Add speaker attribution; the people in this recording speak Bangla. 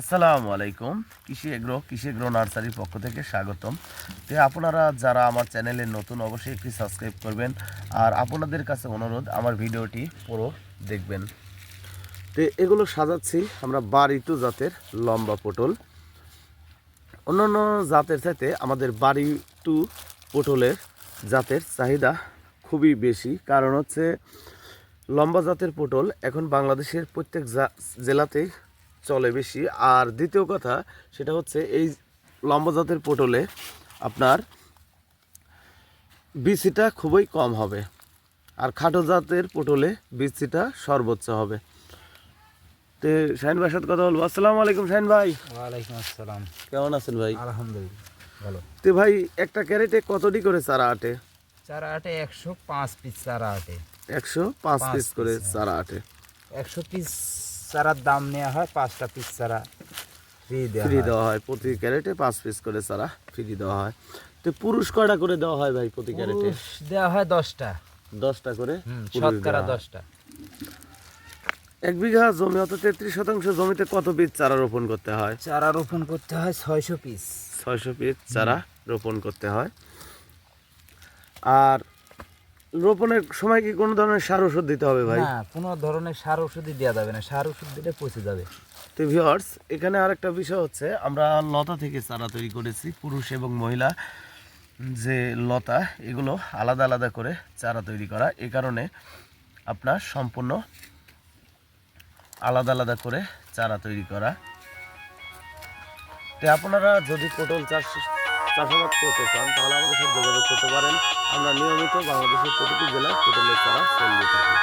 Speaker 1: আসসালামু আলাইকুম। কৃষি এগ্রো কৃষি এগ্রো নার্সারির পক্ষ থেকে স্বাগতম। তো আপনারা যারা আমার চ্যানেলে নতুন, অবশ্যই একটি সাবস্ক্রাইব করবেন। আর আপনাদের কাছে অনুরোধ, আমার ভিডিওটি পুরো দেখবেন। তো এগুলো সাজাচ্ছি আমরা বাড়িটু জাতের লম্বা পটল। অন্যান্য জাতের চাইতে আমাদের বাড়ি টু পটলের জাতের চাহিদা খুবই বেশি। কারণ হচ্ছে লম্বা জাতের পটল এখন বাংলাদেশের প্রত্যেক জেলাতেই চলে বেশি। আর দ্বিতীয় কথা সেটা হচ্ছে এই লম্বা জাতের পটলে আপনার বিচিটা খুবই কম হবে। আর খাটো জাতের পটলে বিচিটা সর্বোচ্চ হবে। তো শাহিন ভাইয়ের সাথে কথা বলব। আসসালামু আলাইকুম শাহিন ভাই।
Speaker 2: ওয়ালাইকুম আসসালাম।
Speaker 1: কেমন আছেন ভাই?
Speaker 2: আলহামদুলিল্লাহ ভালো।
Speaker 1: তো ভাই একটা ক্যারেটে কতটি করে চারা আটে?
Speaker 2: চারা আটে একশো পাঁচ পিস চারা আটে।
Speaker 1: একশো পাঁচ পিস করে
Speaker 2: হ্যাঁ।
Speaker 1: চারা আটে।
Speaker 2: একশো পিস চারার দাম নেওয়া হয় পাঁচটা পিস চারা ফ্রি দেওয়া
Speaker 1: ফ্রি দেওয়া হয় প্রতি ক্যারেটে পাঁচ পিস করে চারা ফ্রি দেওয়া হয়। তো পুরুষ কয়টা করে দেওয়া হয় ভাই প্রতি ক্যারেটে?
Speaker 2: দেওয়া হয় দশটা।
Speaker 1: দশটা করে
Speaker 2: শতকরা দশটা।
Speaker 1: এক বিঘা জমি অত তেত্রিশ শতাংশ জমিতে কত পিস চারা রোপণ করতে হয়?
Speaker 2: চারা রোপণ করতে হয় ছয়শো পিস
Speaker 1: ছয়শো পিস চারা রোপণ করতে হয়। আর রোপণের সময় কি কোনো ধরনের সার ওষুধ দিতে হবে ভাই?
Speaker 2: না কোনো ধরনের সার ওষুধই দেওয়া যাবে না। সার ওষুধ দিলে পচে যাবে।
Speaker 1: তো ভিউয়ার্স এখানে আরেকটা বিষয় হচ্ছে আমরা লতা থেকে চারা তৈরি করেছি পুরুষ এবং মহিলা। যে লতা এগুলো আলাদা আলাদা করে চারা তৈরি করা। এই কারণে আপনার সম্পূর্ণ আলাদা আলাদা করে চারা তৈরি করা। তো আপনারা যদি পটল চাষ চাষাবাদ করতে চান, তাহলে আমাদের সাথে যোগাযোগ করতে পারেন। আমরা নিয়মিত বাংলাদেশের প্রতিটি জেলায় পটলের চারা সেল দিয়ে থাকি